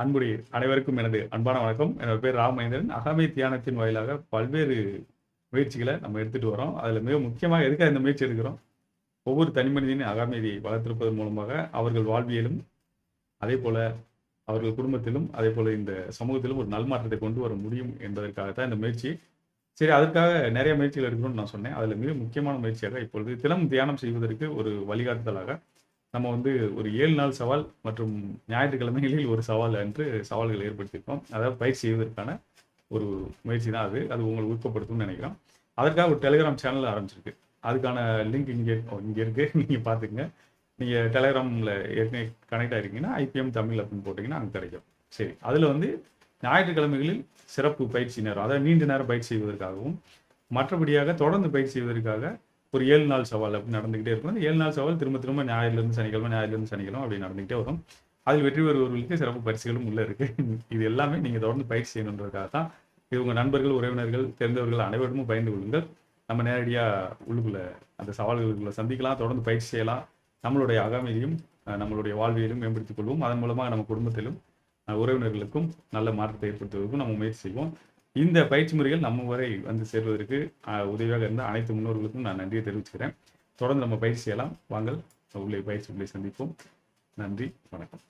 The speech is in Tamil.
அன்புடைய அனைவருக்கும் எனது அன்பான வணக்கம். என்னோட பேர் ராமேந்திரன் அகமை தியானத்தின் வாயிலாக பல்வேறு முயற்சிகளை நம்ம எடுத்துட்டு வரோம். அதில் மிக முக்கியமாக எதுக்காக இந்த முயற்சி எடுக்கிறோம்? ஒவ்வொரு தனி மனிதனின் அகாமையை வளர்த்திருப்பதன் மூலமாக அவர்கள் வாழ்வியலும் அதே போல அவர்கள் குடும்பத்திலும் அதே போல இந்த சமூகத்திலும் ஒரு நல்மாற்றத்தை கொண்டு வர முடியும் என்பதற்காக தான் இந்த முயற்சி. சரி அதற்காக நிறைய முயற்சிகள் எடுக்கணும்னு நான் சொன்னேன். அதில் மிக முக்கியமான முயற்சியாக இப்பொழுது தினம் தியானம் செய்வதற்கு ஒரு வழிகாட்டுதலாக நம்ம வந்து ஒரு ஏழு நாள் சவால் மற்றும் ஞாயிற்றுக்கிழமைகளில் ஒரு சவால் என்று சவால்கள் ஏற்படுத்தியிருக்கோம். அதாவது பயிற்சி செய்வதற்கான ஒரு முயற்சி தான் அது. அது உங்களை ஊக்கப்படுத்தும்னு நினைக்கிறோம். அதற்காக ஒரு டெலிகிராம் சேனல் ஆரம்பிச்சிருக்கு. அதுக்கான லிங்க் இங்கே இங்கே இருக்குது நீங்கள் பார்த்துக்குங்க. நீங்கள் டெலிகிராமில் ஏற்கனவே கனெக்ட் ஆகிருக்கீங்கன்னா ஐபிஎம் தமிழ் அப்படின்னு போட்டிங்கன்னா அங்கே கிடைக்கும். சரி அதில் வந்து ஞாயிற்றுக்கிழமைகளில் சிறப்பு பயிற்சி நேரம் அதாவது நீண்ட நேரம் பயிற்சி செய்வதற்காகவும் மற்றபடியாக தொடர்ந்து பயிற்சி செய்வதற்காக ஒரு ஏழு நாள் சவால் அப்படி நடந்துகிட்டே இருக்கும். அந்த ஏழு நாள் சவால் திரும்ப திரும்ப ஞாயிறுலேருந்து சனிக்கிழமை ஞாயிறுலேருந்து சனிக்கிழமை அப்படி நடந்துகிட்டே வரும். அதில் வெற்றி பெறுபவர்களுக்கு சிறப்பு பரிசுகளும் உள்ள இருக்கு. இது எல்லாமே நீங்கள் தொடர்ந்து பயிற்சி செய்யணுன்றதுக்காக தான். இது உங்கள் நண்பர்கள் உறவினர்கள் தெரிந்தவர்கள் அனைவருமும் பயந்து கொள்ளுங்கள். நம்ம நேரடியாக உள்ளுக்குள்ள அந்த சவால்களுக்குள்ள சந்திக்கலாம் தொடர்ந்து பயிற்சி செய்யலாம். நம்மளுடைய அகமையையும் அஹ், நம்மளுடைய வாழ்வியலும் மேம்படுத்திக் கொள்வோம். அதன் மூலமாக நம்ம குடும்பத்திலும் உறவினர்களுக்கும் நல்ல மாற்றத்தை ஏற்படுத்துவதற்கும் நம்ம முயற்சி செய்வோம். இந்த பயிற்சி முறைகள் நம்ம வரை வந்து சேர்வதற்கு உதவியாக இருந்த அனைத்து முன்னோர்களுக்கும் நான் நன்றியை தெரிவிச்சுக்கிறேன். தொடர்ந்து நம்ம பயிற்சி செய்யலாம். வாங்கள் உள்ளே பயிற்சி உள்ளே சந்திப்போம். நன்றி வணக்கம்.